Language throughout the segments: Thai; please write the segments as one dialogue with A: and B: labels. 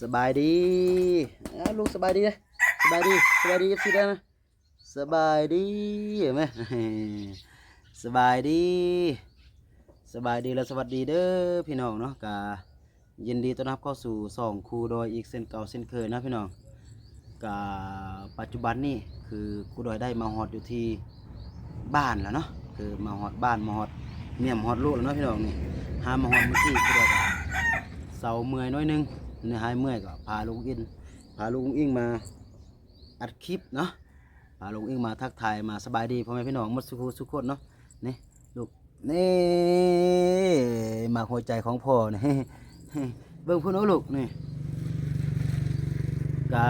A: สบายดีลูกสบายดีเลยสบายดีสบายดีเอฟซีได้นะสบายดีเห็นไหมสบายดี สบายดีและสวัสดีเด้อพี่น้องเนาะกายินดีต้อนรับเข้าสู่สองครูโดยอีกเส้นเก่าเส้นเคยนะพี่น้องกาปัจจุบันนี่คือครูโดยได้มาฮอดอยู่ที่บ้านแล้วเนาะคือมาฮอดบ้านมาฮอดเมียมฮอดลูกแล้วเนาะพี่น้องนี่หามาฮอดเมื่อกี้ครูโดยก็เสาเมื่อยน้อยหนึง นี่หายเมื่อยก็พาลุงอินพาลุงอิงมาอัดคลิปเนาะพาลุงอิงมาทักทายมาสบายดีพ่อแม่พี่น้องมดสุขสุขคนเนาะนี่ลูกนี่มาหัวใจของพ่อนี่เบิ่งพุ่นเอลูกนี่กา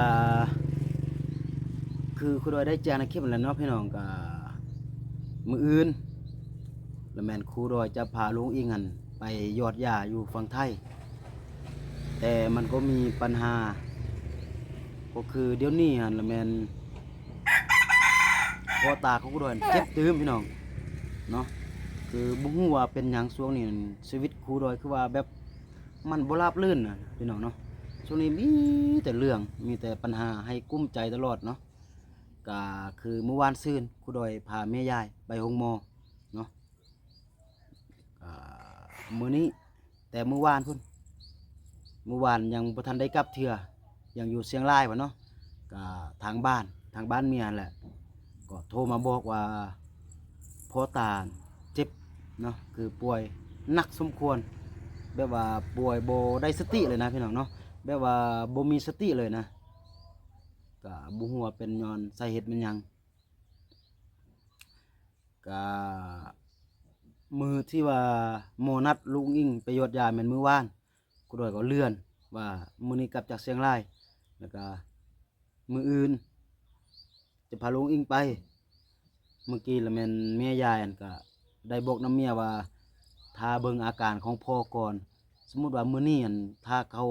A: คือคุณดอยได้แจ้งในคลิปแล้วเนาะพี่น้องกามืออื่นแล้วแมนครูดอยจะพาลุงอิงหันไปยอดยาอยู่ฝั่งไทย แต่มันก็มีปัญหา ก็คือเดี๋ยวนี้หันแล้วแมนพอตาของครูดอยเจ็บตื้มพี่น้องเนาะคือบุ้งว่าเป็นหยังช่วงนี่ชีวิตครูดอยคือว่าแบบมันบ่ราบรื่นนะพี่น้องเนาะช่วงนี้มีแต่เรื่องมีแต่ปัญหาให้กุ้มใจตลอดเนาะก็คือเมื่อวานซืนครูดอยพาแม่ยายไปโรงมอเนาะมื้อนี้แต่เมื่อวานพุ่น เมื่อวานยังบ่ทันได้กลับเทื่อยังอยู่เชียงรายบ่เนาะก็ทางบ้านทางบ้านเมียแหละก็โทรมาบอกว่าพ่อตาเจ็บเนาะคือป่วยหนักสมควรแบบว่าป่วยโบได้สติเลยนะพี่น้องเนาะแบบว่าบ่มีสติเลยนะก็บ่ฮู้ว่าเป็นยอนสาเหตุมันยังก็มือที่ว่าโมนัดลุงอิงไปยดยาแม่นมือว่าน กูด้วยก็เลื่อนว่ามื้อนี้กลับจากเชียงรายแล้วก็มื้ออื่น จะพาลุงอิงไป เมื่อกี้ละแม่นแม่ยายอันก็ได้บอกน้ำเมียว่าถ้าเบิงอาการของพ่อก่อน สมมุติว่ามื้อนี้อั่นถ้าเขา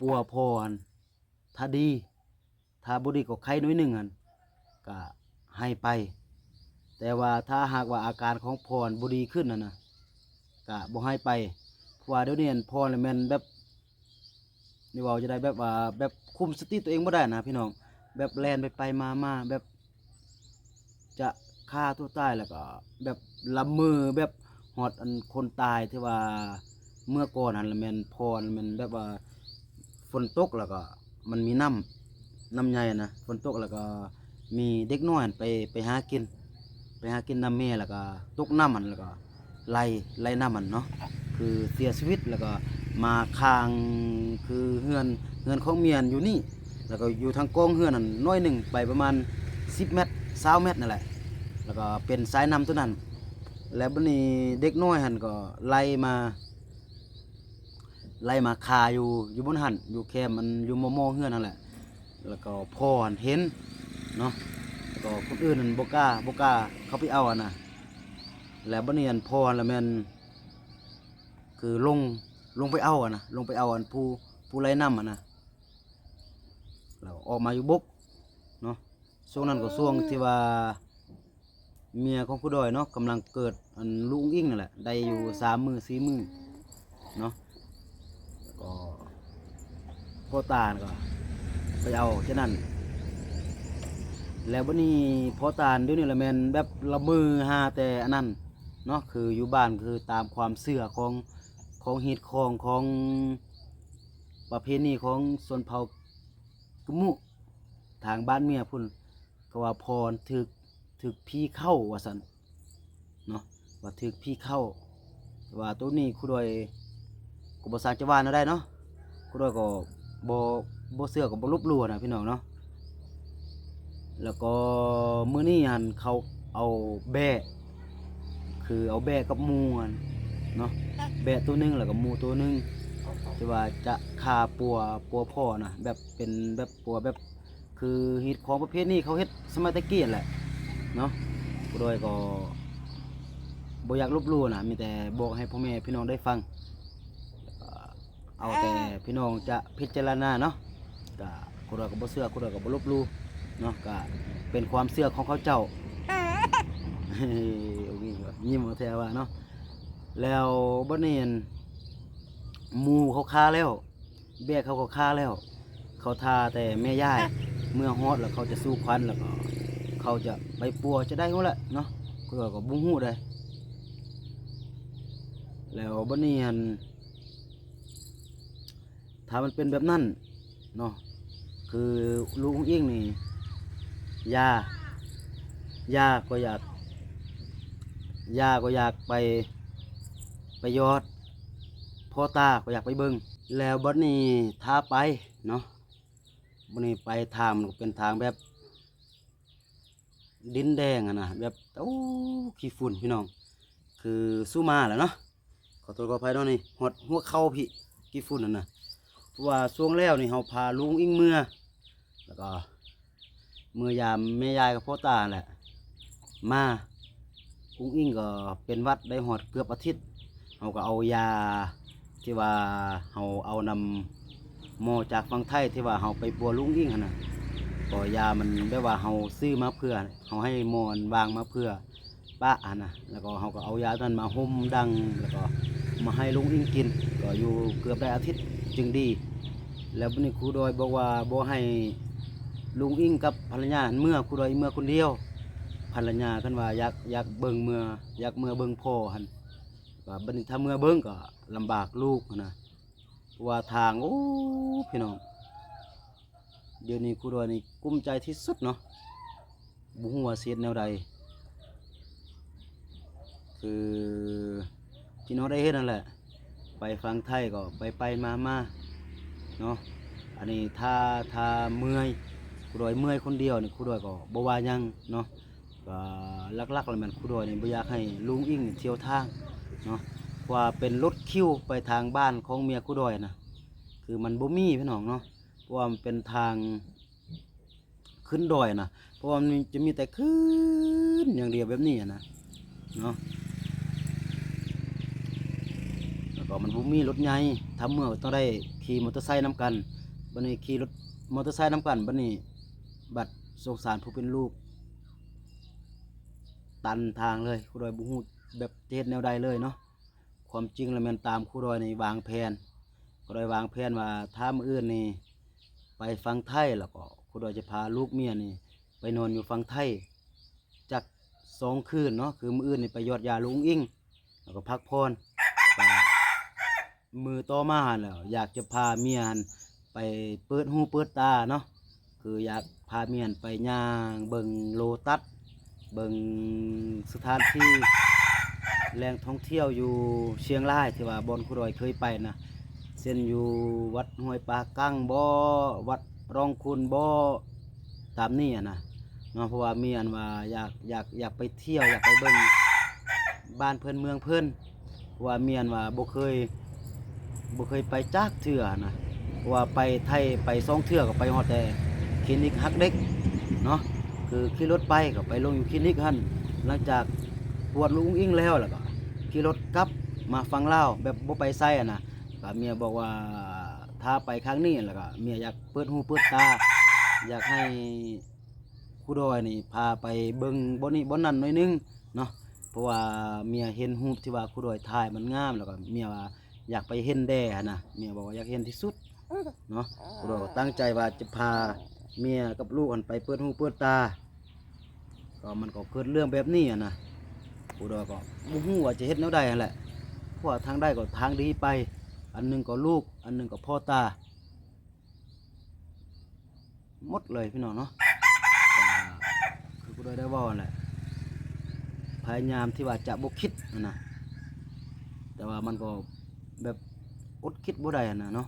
A: ปัวพ่ออันถ้าดีถ้าบ่ดีก็ไข้น้อยหนึ่งอั่นก็ให้ไป แต่ว่าถ้าหากว่าอาการของพอนบ่ดีขึ้นน่ะนะก็บ่ให้ไป ว่าเดี๋ยวนี้อันพ่อเลยแมนแบบนี่ว่าจะได้แบบว่าแบบคุมสติตัวเองบ่ได้นะพี่น้อง แบบแลนไปไปมามาแบบ จะฆ่าตัวตายแล้วก็ แบบละมือแบบหอดอันคนตายที่ว่าเมื่อก่อนหันละแมนพรมันแบบว่าฝนตกแล้วก็ มันมีน้ำน้ำใหญ่นะฝนตกแล้วก็มีเด็กน้อยไปไปหากิน ไปหากินน้ำแม่แล้วก็ตกน้ำมันแล้วก็ ไล่ไล่น้ำมันเนาะคือเสียชีวิตแล้วก็มาคางคือเฮือนเฮือนของเมียนอยู่นี่ แล้วก็อยู่ทางกองเฮือนนั่นน้อยหนึ่งไปประมาณ 10 เมตร20เมตรนั่นแหละ แล้วก็เป็นสายน้ำตัวนั้น แล้วบัดนี้เด็กน้อยหันก็ไล่มา ไล่มาคาอยู่อยู่บนหันอยู่แคมมันอยู่มอมอเฮือนนั่นแหละ แล้วก็พ่อหันเห็นเนาะแล้วก็คนอื่นนั่นบกล้าบกล้าเขาไปเอาอะนะ แล้วบัดนี้อันพอหันละแม่นคือลงลงไปเอาอะนะลงไปเอาอันผู้ผู้ไล่น้ำอะนะแล้วออกมาอยู่บกเนาะช่วงนั้นก็ช่วงที่ว่าเมียของผู้ดอยเนาะกำลังเกิดอันลุงอิ่งนั่นแหละได้อยู่สามมือสี่มือเนาะก็พ่อตาก็ไปเอาฉะนั้น แล้วบัดนี้พ่อตาเดี๋ยวนี้ละแมนแบบละมือหาแต่อันนั้น เนาะคืออยู่บ้านคือตามความเชื่อของของฮิตของของประเพณีของชนเผ่ากะมุทางบ้านเมียพุ่นก็ว่าพรถึกถึกพี่เข้าว่าสันเนาะว่าถึกพี่เข้าว่าตัวนี้คุดอยก็บ่สร้างจะว่าแนวได้เนาะคุดอยก็บ่บ่เชื่อก็บ่ลบลู่นะพี่น้องเนาะแล้วก็มื้อนี้หันเขาเอาแบะ คือเอาแบะกับมูอันเนาะแบะตัวหนึงแล้วก็มูตัวหนึงที่ว่าจะฆ่าปัวปัวพ่อนะแบบเป็นแบบปัวแบบคือฮิตของประเภทนี้เขาเฮ็ดสมัยตะกี้แหละเนาะโดยก็บอยากลบหลู่นะมีแต่บอกให้พ่อแม่พี่น้องได้ฟัง เอาแต่พี่น้องจะพิจารณาเนาะก็คนเราก็บ่เชื่อคนเราก็บ่ลบลู่เนาะก็เป็นความเชื่อของเขาเจ้า โอเคยิ้มเอาแท้ว่าเนาะแล้วบ่เนียนหมูเขาคาแล้วแบกเขาก็ฆ่าแล้ว เขาทาแต่แม่ย่ายเมื่อฮอดแล้วเขาจะสู้ควันแล้วก็เขาจะไปปัวจะได้ฮู้แหละเนาะก็ก็บ่ฮู้ได้แล้วบัดนี้หันถ้ามันเป็นแบบนั้นเนาะคือลูกอุ้งอิงนี่ยายาก็อยาก ย่าก็อยากไปไปยอดพ่อตาก็อยากไปเบิงแล้วบัดนี้ถ้าไปเนาะบัดนี้ไปทางมันเป็นทางแบบ ดินแดงอะนะแบบโอ้ขี้ฝุ่นพี่น้อง คือสู้มาแหล้วเนาะขอโทษขออภัยเนาะนี่หดหัวเข่าพี่ขี้ฝุ่นนั่นนะเพราะว่าช่วงแล้วนี่เราพาลุงอิงเมื่อแล้วก็เมื่อยามแม่ยายกับพ่อตาแหละมา อุ้งอิงก็เป็นวัดได้หอดเกือบอาทิตย์เขาก็เอายาที่ว่าเขาเอานำหมอจากฝั่งไทยที่ว่าเขาไปปัวลุงอิงหั่นนะก็ยามันแบบว่าเขาซื้อมาเพื่อเขาให้หมอนวางมาเพื่อป้าอะนะแล้วก็เขาก็เอายานั้นมาห่มดังแล้วก็มาให้ลุงอิงกิน ก็อยู่เกือบได้อาทิตย์จึงดี แล้วบัดนี้ครูดอยบอกว่าบ่ให้ลุงอิงกับภรรยาเมื่อผู้ใดเมื่อคนเดียว ภรรยากันว่าอยากอยากเบิ่งเมื่ออยากเมื่อเบิ่งพ่อหันว่าบัดนี้ถ้าเมื่อเบิ่งก็ลำบากลูกนะเพราะว่าทางโอ้พี่น้องเดี๋ยวนี้ครูดอยนี่กุ้มใจที่สุดเนาะบุหัวาเสียแนวใด คือพี่น้องได้เห็นนั่นแหละ ไปฟังไทยก็ไปไปมามาเนาะอันนี้ถ้าถ้าเมื่อยครูดอยเมื่อยคนเดียวนี่ครูดอยก็บ่ว่าหยังเนาะ ก็ลักๆแล้วมันครูดอยนี่บ่อยากให้ลุงอิงเที่ยวทางเนาะเพราะว่าเป็นรถคิวไปทางบ้านของเมียครูดอยนะคือมันบ่มีพี่น้องเนาะเพราะว่ามันเป็นทางขึ้นดอยนะเพราะว่ามันจะมีแต่ขึ้นอย่างเดียวแบบนี้นะเนาะแล้วก็มันบ่มีรถใหญ่ทำเมื่อต้องได้ขี่มอเตอร์ไซค์นํกันบัดนี้ขี่รถมอเตอร์ไซค์นำกันบัดนี้บัดสงสารผู้เป็นลูก ตันทางเลยครูดอยบุฮูแบบเทศแนวใดเลยเนาะความจริงแล้วมันตามครูดอยในวางแผนครูดอยวางแผนว่าถ้ามืออื่นนี่ไปฟังไทยแล้วก็ครูดอยจะพาลูกเมียนี่ไปนอนอยู่ฟังไทยจักสองคืนเนาะคือมืออื่นนี่ไปยอดยาลุงอิงแล้วก็พักผ่อนมือต่อมาหั่นแล้วอยากจะพาเมียนไปเปิดหูเปิดตาเนาะคืออยากพาเมียนไปย่างเบิงโลตัส เบิงสถานที่แหล่งท่องเที่ยวอยู่เชียงรายที่ว่าบอนคุรอยเคยไปนะเส้นอยู่วัดห้วยปลากั้งบ่อวัดรองคุณบ่อตามนี่อะนะเนาะเพราะว่ามีอันว่าอยากอยากอยากไปเที่ยวอยากไปเบิ่งบ้านเพิ่อนเมืองเพิ่อนว่ามีอันว่าบ่เคยบ่เคยไปจักเทื่อนะว่าไปไทยไปซ่องเทือกก็ไปฮอดแต่คลินิกฮักเด็กเนาะ คือขี่รถไปก็ไปลงอยู่คลินิกหันหลังจากปวดลุงอิงแล้วแล้วก็ขี่รถกลับมาฟังเล่าแบบบ่ไปไสอะนะก็เมียบอกว่าถ้าไปครั้งนี้แล้วก็เมียอยากเปิดหูเปิดตา อยากให้ครูดอยนี่พาไปเบิ่งบ่นี้บ่นั้นหน่อยนึงเนาะเพราะว่าเมียเห็นรูปที่ว่าครูดอยถ่ายมันงามแล้วก็เมียว่าอยากไปเห็นแด่นะเมียบอกว่าอยากเห็นที่สุดเนาะเราก็ตั้งใจว่าจะพาเมียกับลูกอันไปเปิดหูเปิดตา ก็มันก็เกิดเรื่องแบบนี้อะนะผู้ดอยก็บ่ฮู้ว่าจะเฮ็ดแนวใดนั่นแหละเพราะว่าทางใดก็ทางดีไป อันหนึงก็ลูก อันหนึงก็พ่อตาหมดเลยพี่น้องเนาะก็คือผู้ดอยได้เว้านั่นแหละพยายามที่ว่าจะบ่คิดนั่นนะแต่ว่ามันก็แบบอดคิดบ่ได้อะนะเนาะ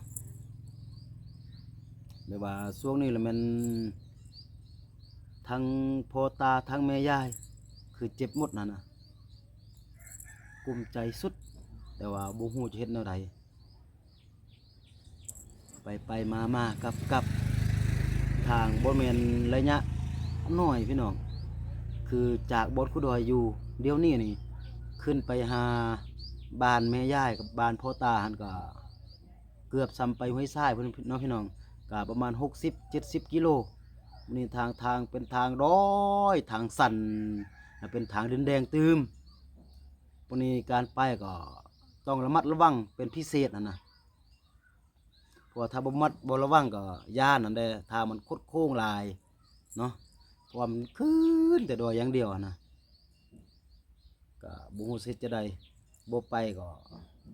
A: แบบว่าช่วงนี้ละมัน ทั้งพ่อตาทั้งแม่ยาย คือเจ็บหมดนั่นนะกลุ้มใจสุด แต่ว่าบ่ฮู้จะเฮ็ดแนวใดไปไปมามากับกับทางบ่แม่นระยะน้อยพี่น้อง คือจากบอนคุดอยอยู่ เดี๋ยวนี้นี่ ขึ้นไปหาบ้านแม่ยายกับบ้านพ่อตาหันก็เกือบซ้ำไปห้วยทรายเพิ่อนเนาะพี่น้องก็ประมาณ 60 70 กิโล นี่ทางทางเป็นทางร้อยทางสันเป็นทางดินแดงตืมวันนี้การไปก็ต้องระมัดระวังเป็นพิเศษนะนะเพราะถ้าบ่มัดบ่ระวังก็ย่านนั่นแหละถ้ามันคดโค้งลายเนาะเพราะว่ามันขึ้นแต่ดอยอย่างเดียวนะก็บ่ฮู้สิเฮ็ดจะใดบ่ไปก็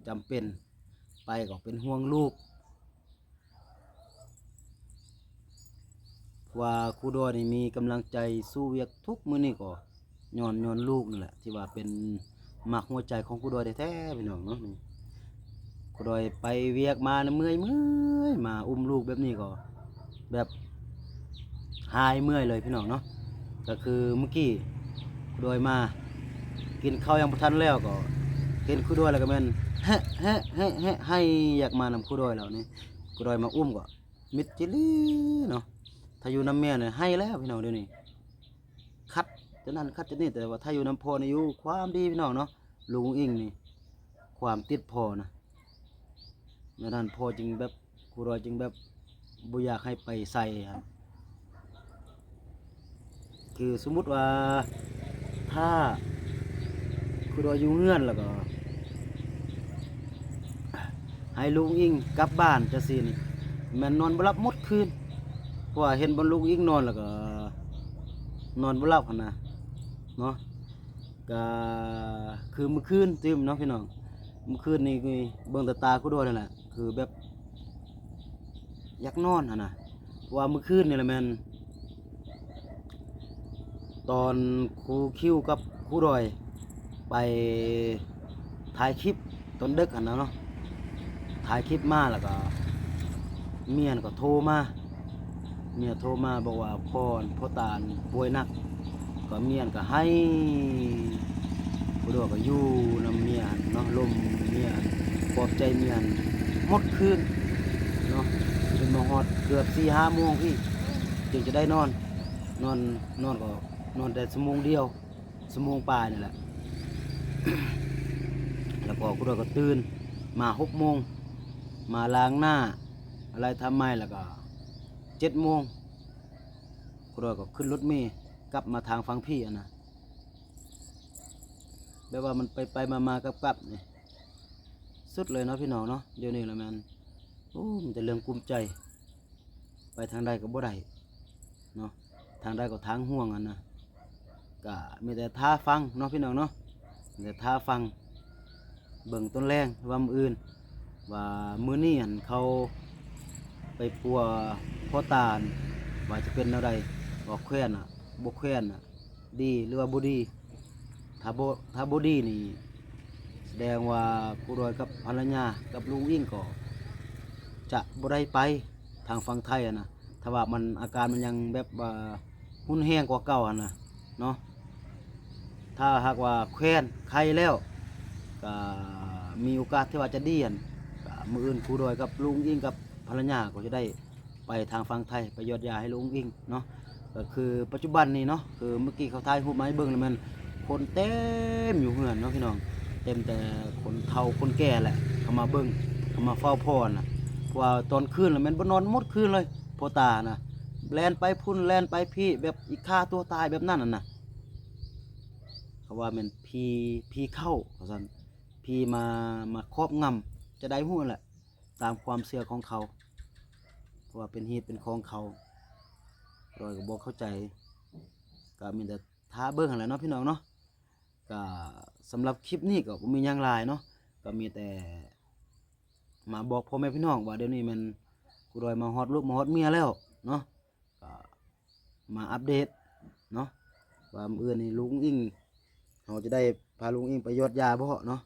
A: จำเป็นไปก็เป็นห่วงลูก ว่าครูดอนี่มีกำลังใจสู้เวียกทุกมื้อนี่ก็ย้อนย้อนลูกนี่แหละที่ว่าเป็นหมักหัวใจของครูดอยแท้ๆพี่น้องเนาะนี่ครูดอยไปเวียกมานะเมื่อยเมื่อยมาอุ้มลูกแบบนี้ก็ แบบหายเมื่อยเลยพี่น้องเนาะก็คือเมื่อกี้ครูดอยมา กินข้าวยังบ่ทันแล้วก็เห็นครูดอยแล้วก็แม่นฮะฮะฮะฮะให้อยากมานำครูดอยแล้วนี่ครูดอยมาอุ้มก็มิดจิลี่เนาะ ถ้าอยู่น้ำแม่เนี่ยให้แล้วพี่น้องเดี๋ยวนี้คัดจะนั่นคัดจะนี่แต่ว่าถ้าอยู่น้ำพอนี่อยู่ความดีพี่น้องเนาะลุงอิงนี่ ความติดพอนะนั่นนั่นพอจึงแบบครูรอยจึงแบบบุอยากให้ไปใส่ครับคือสมมุติว่าถ้าครูรอยอยู่เงื่อนแล้วก็ให้ลุงอิงกลับบ้านจะสินี่มันนอนบ่หลับมดคืน เพราะว่าเห็นบอลลูกยิงนอนแล้วก็นอนบ่หลับหั่นนะเนาะก็คือเมื่อคืนตื่มเนาะพี่น้องเมื่อคืนนี่คือเบิ่งตาตากูด้วยนั่นแหละคือแบบอยากนอนหั่นนะเพราะว่าเมื่อคืนนี่แหละแม่นตอนครูคิวกับครูดอย ไปถ่ายคลิปตอนดึกหั่นนเนาะถ่ายคลิปมาแล้วก็เมียนก็โทรมา เมียโทรมาบอกว่าพ่อพ่อตาป่วยหนัก ก็เมียนก็ให้ผู้ดอกก็อยู่นำเมียนเนาะลมเมียนปลอบใจเมียนหมดคืนเนาะจนมาฮอดเกือบสี่ห้าโมงพี่จึงจะได้นอน นอนนอนก็นอนแต่ชั่วโมงเดียวชั่วโมงปลายนี่แหละแล้วก็ผู้ดอกก็ตื่นมาหกโมงมาล้างหน้า อะไรทำไมแล้วก็ เจ็ดโมงครูก็ขึ้นรถเมย์กลับมาทางฟังพี่อะนะแบบว่ามันไปไปมามากลับกลับนี่สุดเลยเนาะพี่น้องเนาะเดี๋ยวนี้ละแมันโอ้มันจะเรื่องกุมใจ ไปทางใดก็บ่ได้เนาะทางใดก็ทางห่วงอันนะก็มีแต่ท่าฟังเนาะพี่น้องเนาะมีแต่ท่าฟังเบิ่งต้นแรงว่ามืออื่น ว่ามือนี้หันเขาไปปัว พ่อตาลว่าจะเป็นอะไรบอกแควนอะบกแควนอะ ดีหรือว่าบดีถ้าบถ้าบดีนี่แสดงว่าผู้รอยกับภรรยากับลุงอิ่งก็จะบ่ได้ไปทางฝั่งไทยอะนะถ้าว่ามันอาการมันยังแบบว่าหุ่นแห้งกว่าเก่าอะนะเนาะถ้าหากว่าแควนไข้แล้วก็มีโอกาสที่ว่าจะดีอันมืออื่นผู้รอยกับลุงอิ่งกับภรรยาก็จะได้ ไปทางฝั่งไทยไปยอดยาให้ลุงอิงเนาะก็คือปัจจุบันนี้เนาะคือเมื่อกี้เขาทายรูไม้เบิ่งแล้วมันคนเต็มอยู่เฮือนเนาะพี่น้องเต็มแต่คนเฒ่าคนแก่แหละเขามาเบิ่งเขามาเฝ้าพ่อน่ะเพราะว่าตอนคืนแล้วมันบ่นอนหมดคืนเลยพ่อตาน่ะแลนไปพุ่นแลนไปพี่แบบอีกฆ่าตัวตายแบบนั้นน่ะนะเขาว่ามันพีพีเข้าเขาซั่นพีมามาครอบงำจะได้ฮู้แหละตามความเชื่อของเขา ว่าเป็นฮีตเป็นของเขาโดยก็บอกเข้าใจ ก็มีแต่ท้าเบิ้งหั่นแหละเนาะพี่น้องเนาะก็สำหรับคลิปนี้ก็มีหยังลายเนาะก็มีแต่มาบอกพ่อแม่พี่น้องว่าเดี๋ยวนี้มันกูดอยมาฮอดลูกมาฮอดเมียแล้วเนาะก็มาอัปเดตเนาะว่ามื้ออื่นนี่ลุงอิงเราจะได้พาลุงอิงไปยอดยาบ่เนาะ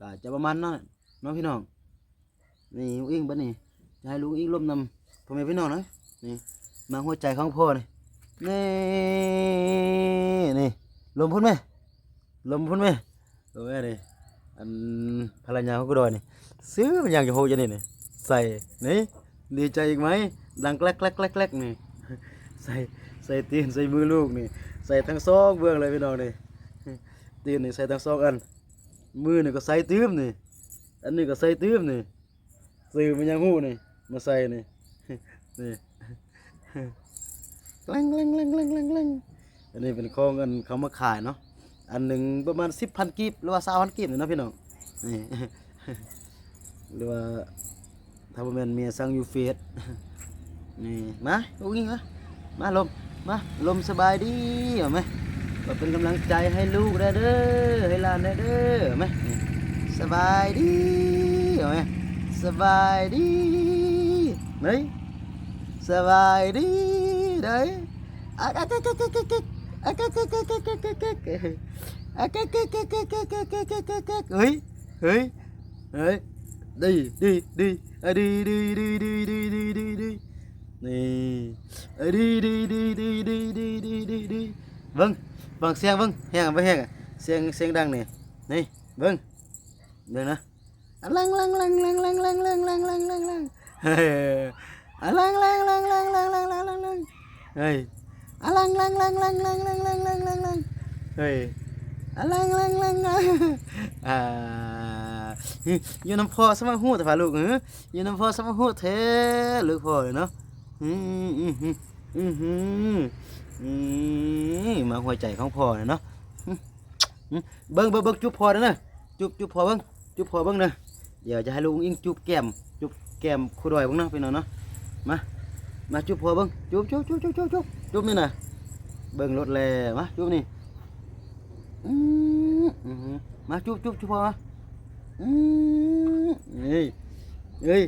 A: ก็จะประมาณนั้นเนาะพี่น้องนี่ลุงอิงบัดนี้ จะให้ลุงอิงร่มนำพ่อแม่พี่น้องนะนี่มาหัวใจของพ่อนี่นี่นี่ลมพุ่นไหมลมพุ่นไหมโอ้ยนี่อันภรรยาของกูดอยนี่ซื้อมันอย่างจะโหจะนี่นี่ใส่นี่ดีใจอีกไหมดังแกลกแกลกแกลกแกลกนี่ใส่ใส่ตีนใส่มือลูกนี่ใส่ทั้งสองเบื้องเลยพี่น้องนี่ตีนนี่ใส่ทั้งสองอันมือนี่ก็ใส่ตื้มนี่อันนี้ก็ใส่ตื้มนี่ซื้อมันยังหูนี่ มาใส่นี่ นี่แกล้งแกล้งแกล้งแกล้งแกล้งแกล้งอันนี้เป็นของเงินเขามาขายเนาะ อันหนึ่งประมาณสิบพันกีบหรือว่าสามพันกีบนี่เนะพี่น้อง นี่ หรือว่าถ้าบ่แม่นเมียสั่งยูเฟซนี่มาลูกอิงมามาลม มาลมสบายดีเอไหมก็เป็นกำลังใจให้ลูกได้เด้อ ให้หลานได้เด้อเอไหมสบายดีเหมสบายดีไหมสบายดี เด้ออะอะอะอะอะอะอะอะอะอะอะอะอะอะอะอะอะอะเฮ้ยเฮ้ยเฮ้ยดีดีดีอะดีดีดีดีดีดีดีดีนี่ เอ้ยดีดีดีดีดีดีดีดีดีเบิ้งเบิ้งเสียงเบิ้งแห้งไปแห้งอะเสียงเสียงดังนี่นี่เบิ้งเดี๋ยวนะอะลังลังลังลังลังลังลังลังเฮ้ยอะลังลังลังลังลังลังลังลังลังเฮ้ยอะลังลังลังลังลังลังลังลังลังลังเฮ้ยอะลังลังลังลังอ่าอยู่น้ำพ่อสมาหูแต่พาลูกเอออยู่น้ำพ่อสมาหูเทลูกพ่อเนาะอืมอืมอืมอืมอืมมาหัวใจของพ่อเนาะเบิ้งเบิ้งเบิ้งจุ๊บพ่อเด้อนะจุ๊บจุ๊บพ่อเบิ้งจุ๊บพ่อเบิ้งเนาะเดี๋ยวจะให้ลุงอิงจุ๊บแก้ม แก้มครูดอยบิ้งเนาะพี่น้องเนาะมามาจุบพ่อบิ้งจุบจุบจุบจุบจุบจุบจุบนี่นะเบิ้งรถแล่มาจุบนี่อืมอืมมาจุบจุบจุบพ่อมาอืมเฮ้ยเฮ้ย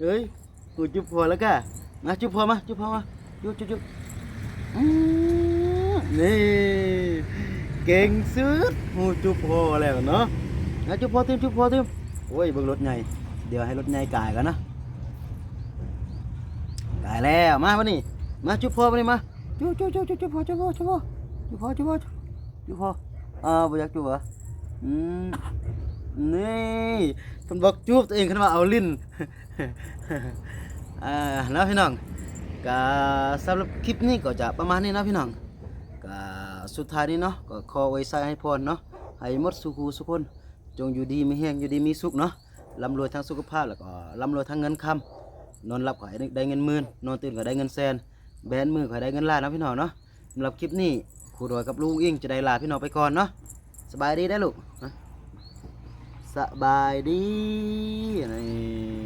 A: เฮ้ยกูจุบพ่อแล้วกะมาจุ๊บพอมาจุ๊บพอมาจุ๊บจุ๊บจุบอืมนี่เก่งสุดหูจุ๊บพอแล้วเนาะมาจุ๊บพอทีมจุ๊บพอทีมโอ้ยเบิ่งรถใหญ่เดี๋ยวให้รถใหญ่กายกันนะ แล้วมาวันนี้มาจุ๊บพอวันนี้มาจุ๊บจุ๊บจุ๊บจุ๊บจุ๊บพอจุ๊บพอจุ๊บพอจุ๊บพอจุ๊บพอจุ๊บพออ่าบ่อยากจุ๊บเหรออืมนี่คนบอกจุ๊บตัวเองขึ้นมาเอาลิ้นอ่าแล้วพี่น้องก็สำหรับคลิปนี้ก็จะประมาณนี้นะพี่น้องก็สุดท้ายนี้เนาะก็ขอไว้ใส่ให้พรเนาะให้หมดสุขูสุขคนจงอยู่ดีมีแห้งอยู่ดีมีสุขเนาะร่ำรวยทั้งสุขภาพแล้วก็ร่ำรวยทั้งเงินคำ นอนหลับข่อยได้เงินหมื่นนอนตื่นขอยได้เงินแสนแบนมือข่อยได้เงินล้านนะพี่น้องเนาะสำหรับคลิปนี้ครูรอยกับลุงอิงจะได้ลาพี่น้องไปก่อนเนาะสบายดีได้ลูกสบายดีนี่